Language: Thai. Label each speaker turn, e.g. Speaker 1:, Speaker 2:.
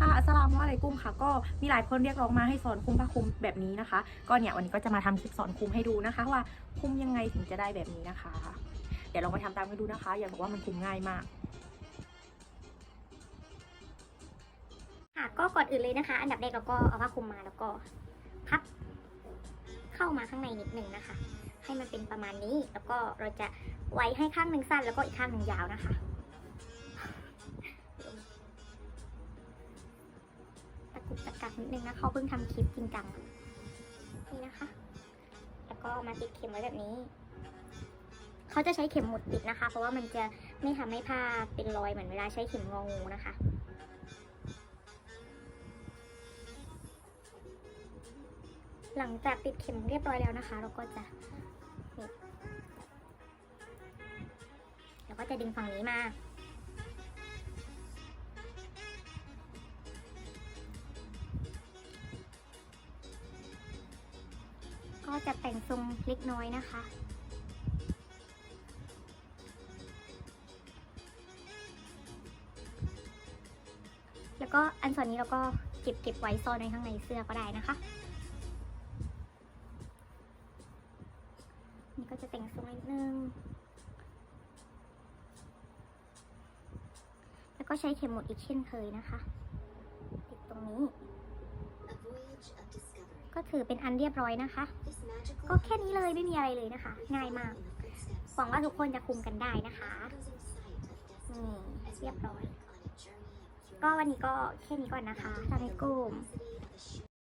Speaker 1: ค่ะอัสลามุอะลัยกุมค่ะ ก็มีหลายคนเรียกร้องมาให้สอนคุมผ้าคลุมแบบนี้นะคะ ก็เนี่ยวันนี้ก็จะมาทำคลิปสอนคุมให้ดูนะคะ ว่าคุมยังไงถึงจะได้แบบนี้นะคะ เดี๋ยวลองไปทำตามกันดูนะคะ อย่าบอกว่ามันคุมง่ายมาก
Speaker 2: ค่ะก็ก่อนอื่นเลยนะคะ อันดับแรกเราก็เอาผ้าคลุมมาแล้วก็พับเข้ามาข้างในนิดนึงนะคะ ให้มันเป็นประมาณนี้แล้วก็เราจะไว้ให้ข้างหนึ่งสั้นแล้วก็อีกข้างหนึ่งยาวนะคะ กุกตะกักนิดนึงนะเขาเพิ่งทำคลิปจริงจังนี่นะคะ แล้วก็มาติดเข็มไว้แบบนี้ เขาจะใช้เข็มหมุดติดนะคะ เพราะว่ามันจะไม่ทำให้ผ้าเป็นรอยเหมือนเวลาใช้เข็มงองูนะคะหลังจากติดเข็มเรียบร้อยแล้วนะคะ เราก็จะนี่เราก็จะดึงฝั่งนี้มา ก็จะแต่งทรงเล็กน้อยนะคะ แล้วก็อันส่วนนี้เราก็เก็บเก็บไว้ซ่อนในข้างในเสื้อก็ได้นะคะนี่ก็จะแต่งทรงนิดนึง แล้วก็ใช้เข็มหมุดอีกเช่นเคยนะคะ ติดตรงนี้ ก็ถือเป็นอันเรียบร้อยนะคะ ก็แค่นี้เลยไม่มีอะไรเลยนะคะ ง่ายมาก หวังว่าทุกคนจะคุมกันได้นะคะนี่เรียบร้อย ก็วันนี้ก็แค่นี้ก่อนนะคะทำในกลุ่ม